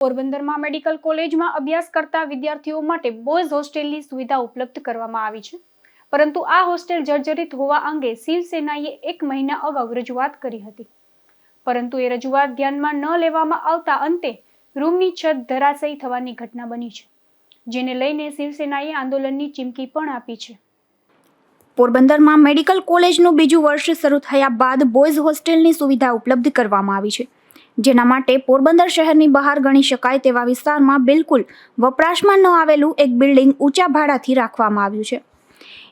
પોરબંદરમાં મેડિકલ કોલેજમાં અભ્યાસ કરતા વિદ્યાર્થીઓ માટે બોયઝ હોસ્ટેલની સુવિધા ઉપલબ્ધ કરવામાં આવી છે. પરંતુ આ હોસ્ટેલ જર્જરિત હોવા અંગે શિવસેનાએ એક મહિના અગાઉ રજૂઆત કરી હતી. પરંતુ એ રજૂઆત ધ્યાનમાં ન લેવામાં આવતા અંતે રૂમની છત ધરાશયી થવાની ઘટના બની છે, જેને લઈને શિવસેનાએ આંદોલનની ચીમકી પણ આપી છે. પોરબંદરમાં મેડિકલ કોલેજનું બીજું વર્ષ શરૂ થયા બાદ બોયઝ હોસ્ટેલની સુવિધા ઉપલબ્ધ કરવામાં આવી છે. જેના માટે પોરબંદર શહેરની બહાર ગણી શકાય તેવા વિસ્તારમાં બિલકુલ વપરાશમાં ન આવેલું એક બિલ્ડિંગ ઊંચા ભાડાથી રાખવામાં આવ્યું છે.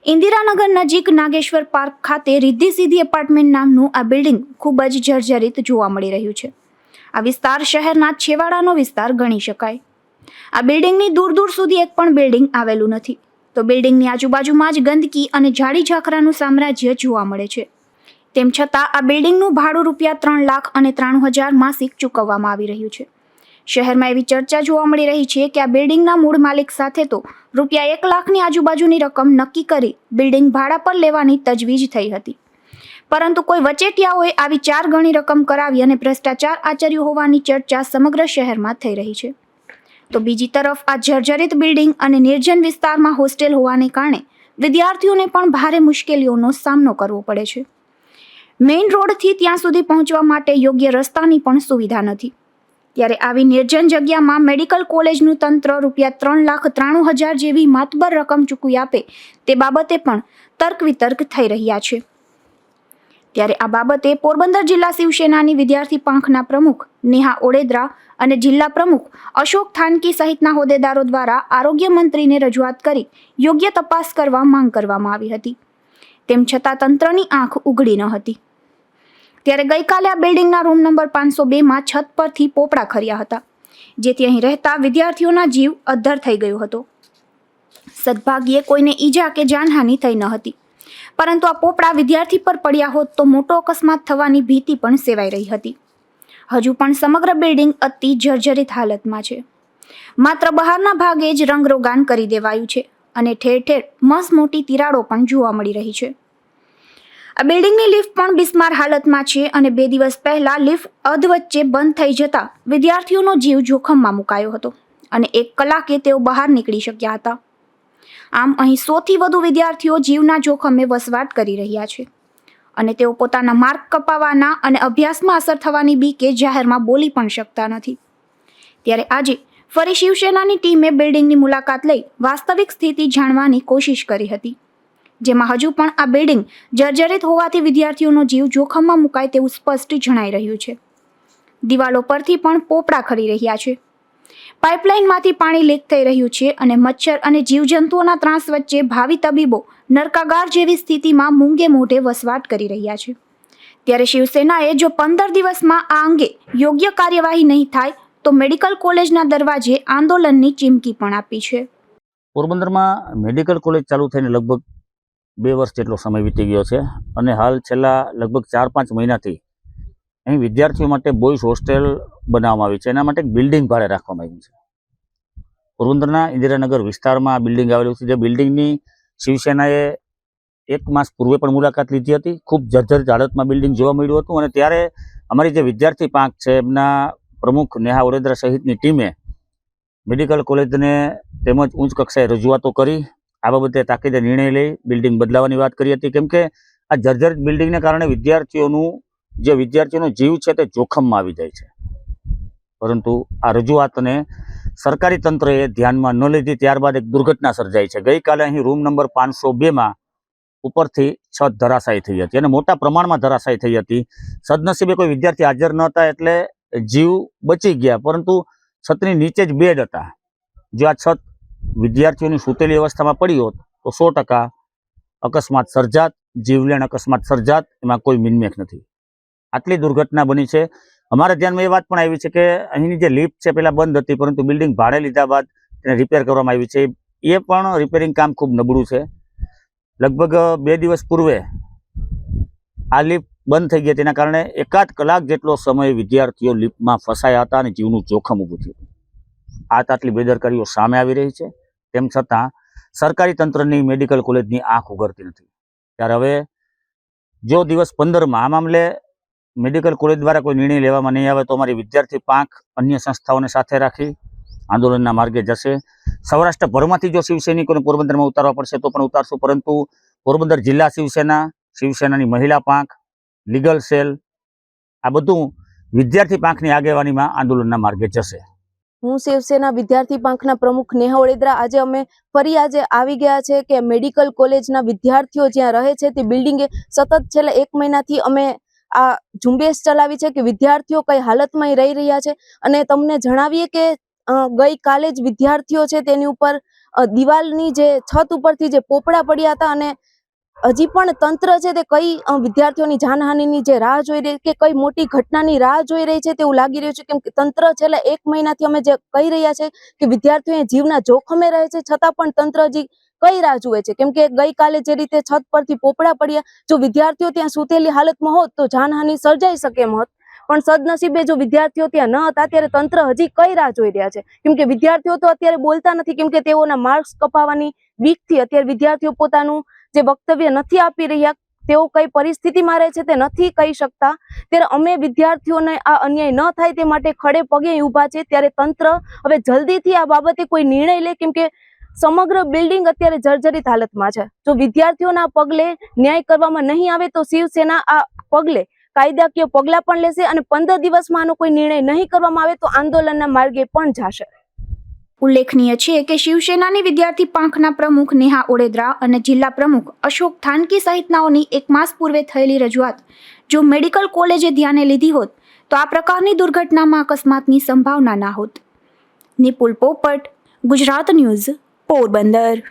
ઇન્દિરાનગર નજીક નાગેશ્વર પાર્ક ખાતે રિદ્ધિ સીધી એપાર્ટમેન્ટ નામનું આ બિલ્ડિંગ ખૂબ જ જર્જરિત જોવા મળી રહ્યું છે. આ વિસ્તાર શહેરના છેવાડાનો વિસ્તાર ગણી શકાય. આ બિલ્ડિંગની દૂર દૂર સુધી એક પણ બિલ્ડિંગ આવેલું નથી. તો બિલ્ડિંગની આજુબાજુમાં જ ગંદકી અને ઝાડી ઝાખરાનું સામ્રાજ્ય જોવા મળે છે. તેમ છતાં આ બિલ્ડિંગનું ભાડું રૂપિયા ત્રણ લાખ અને ત્રાણું હજાર માસિક ચૂકવવામાં આવી રહ્યું છે. શહેરમાં એવી ચર્ચા જોવા મળી રહી છે કે આ બિલ્ડિંગના મૂળ માલિક સાથે તો રૂપિયા એક લાખની આજુબાજુની રકમ નક્કી કરી બિલ્ડિંગ ભાડા પર લેવાની તજવીજ થઈ હતી. પરંતુ કોઈ વચેટિયાઓએ આવી ચાર ગણી રકમ કરાવી અને ભ્રષ્ટાચાર આચર્યું હોવાની ચર્ચા સમગ્ર શહેરમાં થઈ રહી છે. તો બીજી તરફ આ જર્જરિત બિલ્ડિંગ અને નિર્જન વિસ્તારમાં હોસ્ટેલ હોવાને કારણે વિદ્યાર્થીઓને પણ ભારે મુશ્કેલીઓનો સામનો કરવો પડે છે. મેઇન રોડથી ત્યાં સુધી પહોંચવા માટે યોગ્ય રસ્તાની પણ સુવિધા નથી. ત્યારે આવી નિર્જન જગ્યામાં મેડિકલ કોલેજનું તંત્ર રૂપિયા ત્રણ લાખ ત્રાણું હજાર જેવી માતબર રકમ ચૂકવી આપે તે બાબતે પણ તર્ક વિતર્ક થઈ રહ્યા છે. ત્યારે આ બાબતે પોરબંદર જિલ્લા શિવસેનાની વિદ્યાર્થી પાંખના પ્રમુખ નેહા ઓડેદરા અને જિલ્લા પ્રમુખ અશોક થાનકી સહિતના હોદ્દેદારો દ્વારા આરોગ્ય મંત્રીને રજૂઆત કરી યોગ્ય તપાસ કરવા માંગ કરવામાં આવી હતી. તેમ છતાં તંત્રની આંખ ઉઘડી ન હતી. ત્યારે ગઈકાલે આ બિલ્ડિંગના રૂમ નંબર પાંચસો બેમાં છત પરથી પોપડા ખર્યા હતા, જેથી અહીં રહેતા વિદ્યાર્થીઓના જીવ અદ્ધર થઈ ગયો હતો. સદભાગ્યે કોઈને ઈજા કે જાનહાનિ થઈ ન હતી. પરંતુ આ પોપડા વિદ્યાર્થી પર પડ્યા હોત તો મોટો અકસ્માત થવાની ભીતિ પણ સેવાઈ રહી હતી. હજુ પણ સમગ્ર બિલ્ડિંગ અતિ જર્જરિત હાલતમાં છે. માત્ર બહારના ભાગે જ રંગરોગાન કરી દેવાયું છે અને ઠેર ઠેર મસ મોટી તિરાડો પણ જોવા મળી રહી છે. આ બિલ્ડિંગની લિફ્ટ પણ બિસ્માર હાલતમાં છે અને બે દિવસ પહેલા લિફ્ટ અધવચ્ચે બંધ થઈ જતા વિદ્યાર્થીઓનો જીવ જોખમમાં મુકાયો હતો અને એક કલાકે તેઓ બહાર નીકળી શક્યા હતા. આમ અહીં સોથી વધુ વિદ્યાર્થીઓ જીવના જોખમે વસવાટ કરી રહ્યા છે અને તેઓ પોતાના માર્ક કપાવાના અને અભ્યાસમાં અસર થવાની બીકે જાહેરમાં બોલી પણ શકતા નથી. ત્યારે આજે ફરી શિવસેનાની ટીમે બિલ્ડિંગની મુલાકાત લઈ વાસ્તવિક સ્થિતિ જાણવાની કોશિશ કરી હતી. જેમાં હજુ પણ આ બિલ્ડિંગ જર્જરિત હોવાથી વિદ્યાર્થીઓનો જીવ જોખમમાં મુકાય તેવું સ્પષ્ટ જણાઈ રહ્યું છે. દિવાલો પરથી પણ પોપડા ખરી રહ્યા છે. પાઇપલાઇનમાંથી પાણી લીક થઈ રહ્યું છે અને મચ્છર અને જીવજંતુઓના ત્રાસ વચ્ચે ભાવિ તબીબો નરકાગાર જેવી સ્થિતિમાં મૂંગે મોઢે વસવાટ કરી રહ્યા છે. ત્યારે શિવસેનાએ જો પંદર દિવસમાં આ અંગે યોગ્ય કાર્યવાહી નહીં થાય, તો મેડિકલ કોલેજના દરવાજે આંદોલનની ચીમકી પણ આપી છે. પોરબંદરમાં મેડિકલ કોલેજ ચાલુ થઈને લગભગ બે વર્ષ જેટલો સમય વીતી ગયો છે અને હાલ છેલ્લા લગભગ ચાર પાંચ મહિનાથી અહીં વિદ્યાર્થીઓ માટે બોયઝ હોસ્ટેલ બનાવવામાં આવી છે. એના માટે એક બિલ્ડિંગ ભાડે રાખવામાં આવ્યું છે. પોરબંદરના ઇન્દિરાનગર વિસ્તારમાં આ બિલ્ડિંગ આવેલું છે. જે બિલ્ડિંગની શિવસેનાએ એક માસ પૂર્વે પણ મુલાકાત લીધી હતી. ખૂબ જર્જરિત હાલતમાં બિલ્ડિંગ જોવા મળ્યું હતું અને ત્યારે અમારી જે વિદ્યાર્થી પાંખ છે, એમના પ્રમુખ નેહા વડોદરા સહિતની ટીમે મેડિકલ કોલેજને તેમજ ઉચ્ચ કક્ષાએ રજૂઆતો કરી આ બાબતે તાકીદે નિર્ણય લઈ બિલ્ડિંગ બદલાવાની વાત કરી હતી. કેમ કે આ જર્જર બિલ્ડિંગને કારણે વિદ્યાર્થીઓનું, જે વિદ્યાર્થીઓનો જીવ છે તે જોખમમાં આવી જાય છે. પરંતુ આ રજૂઆતને સરકારી તંત્રએ ધ્યાનમાં ન લીધી, ત્યારબાદ એક દુર્ઘટના સર્જાઈ છે. ગઈકાલે અહીં રૂમ નંબર પાંચસો બેમાં ઉપરથી છત ધરાશાયી થઈ હતી અને મોટા પ્રમાણમાં ધરાશાયી થઈ હતી. સદનસીબે કોઈ વિદ્યાર્થી હાજર ન હતા એટલે જીવ બચી ગયા, પરંતુ છતની નીચે જ બેડ હતા. જો આ છત વિદ્યાર્થીઓની સૂતેલી અવસ્થામાં પડી હોત તો સો ટકા અકસ્માત સર્જાત, જીવલેણ અકસ્માત સર્જાત, એમાં કોઈ મિનમેક નથી. આટલી દુર્ઘટના બની છે. અમારા ધ્યાનમાં એ વાત પણ આવી છે કે અહીંની જે લિફ્ટ છે પહેલાં બંધ હતી, પરંતુ બિલ્ડિંગ ભાડે લીધા બાદ તેને રિપેર કરવામાં આવી છે. એ પણ રિપેરિંગ કામ ખૂબ નબળું છે. લગભગ બે દિવસ પૂર્વે આ લિફ્ટ બંધ થઈ ગઈ તેના કારણે એકાદ કલાક જેટલો સમય વિદ્યાર્થીઓ લિફ્ટમાં ફસાયા હતા અને જીવનું જોખમ ઊભું થયું આ આટલી બેદરકારીઓ સામે આવી રહી છે. તેમ છતાં, સરકારી તંત્રની મેડિકલ કોલેજની આંખ ઉગરતી નથી. ત્યારે હવે, જો દિવસ પંદરમાં આ મામલે મેડિકલ કોલેજ દ્વારા કોઈ નિર્ણય લેવામાં નહીં આવે તો અમારી વિદ્યાર્થી પાંખ અન્ય સંસ્થાઓને સાથે રાખી આંદોલનના માર્ગે જશે. સૌરાષ્ટ્રભરમાંથી જો શિવસૈનિકોને પોરબંદરમાં ઉતારવા પડશે તો પણ ઉતારશું, પરંતુ પોરબંદર જિલ્લા શિવસેના, શિવસેનાની મહિલા પાંખ, લીગલ સેલ આ બધું વિદ્યાર્થી પાંખની આગેવાનીમાં આંદોલનના માર્ગે જશે. હું શિવસેના વિદ્યાર્થી પાંખના પ્રમુખ નેહા ઓળેદરા આજે અમે ફરી આજે આવી ગયા છે કે મેડિકલ કોલેજના વિદ્યાર્થીઓ જ્યાં રહે છે તે બિલ્ડિંગે સતત છેલ્લા એક મહિનાથી અમે આ ઝુંબેશ ચલાવી છે કે વિદ્યાર્થીઓ કઈ હાલતમાં રહી રહ્યા છે. અને તમને જણાવીએ કે અ, ગઈકાલે જ વિદ્યાર્થીઓ છે તેની ઉપર દિવાલની જે છત ઉપરથી જે પોપડા પડ્યા હતા અને હજી પણ તંત્ર છે તે કઈ વિદ્યાર્થીઓની જાનહાનિની જે રાહ જોઈ રહી, કે કઈ મોટી ઘટનાની રાહ જોઈ રહી છે તેવું લાગી રહ્યું છે, કેમ કે તંત્ર છેલ્લા એક મહિનાથી અમે જે કહી રહ્યા છે કે વિદ્યાર્થીઓ જીવના જોખમે રહે છે, છતાં પણ તંત્ર હજી કઈ રાહ જુએ છે. કેમ કે ગઈકાલે જે રીતે છત પરથી પોપડા પડ્યા, જો વિદ્યાર્થીઓ ત્યાં સૂતેલી હાલતમાં હોત તો જાનહાનિ સર્જાઈ શકે એમ હોત. પણ સદનસીબે જો વિદ્યાર્થીઓ ત્યાં ન હતા, ત્યારે તંત્ર હજી કઈ રાહ જોઈ રહ્યા છે. કેમ કે વિદ્યાર્થીઓ તો અત્યારે બોલતા નથી, કેમ કે તેઓના માર્ક્સ કપાવવાની બીકથી અત્યારે વિદ્યાર્થીઓ પોતાનું જે વક્તવ્ય નથી આપી રહ્યા, તેઓ કઈ પરિસ્થિતિમાં રહે છે તે નથી કહી શકતા. ત્યારે અમે વિદ્યાર્થીઓને આ અન્યાય ન થાય તે માટે ખડે પગે ઊભા છે. ત્યારે તંત્ર હવે જલ્દીથી આ બાબતે કોઈ નિર્ણય લે, કેમ કે સમગ્ર બિલ્ડિંગ અત્યારે જર્જરિત હાલતમાં છે. જો વિદ્યાર્થીઓના પગલે ન્યાય કરવામાં નહીં આવે તો શિવસેના આ પગલે કાયદાકીય પગલાં પણ લેશે અને પંદર દિવસમાં આનો કોઈ નિર્ણય નહીં કરવામાં આવે તો આંદોલનના માર્ગે પણ જશે. ઉલ્લેખનીય છે કે શિવસેનાની વિદ્યાર્થી પાંખના પ્રમુખ નેહા ઓડેદરા અને જિલ્લા પ્રમુખ અશોક થાનકી સહિતનાઓની એક માસ પૂર્વે થયેલી રજૂઆત. જો મેડિકલ કોલેજે ધ્યાને લીધી હોત, તો આ પ્રકારની દુર્ઘટનામાં અકસ્માતની સંભાવના ના હોત. નિપુલ પોપટ, ગુજરાત ન્યૂઝ, પોરબંદર.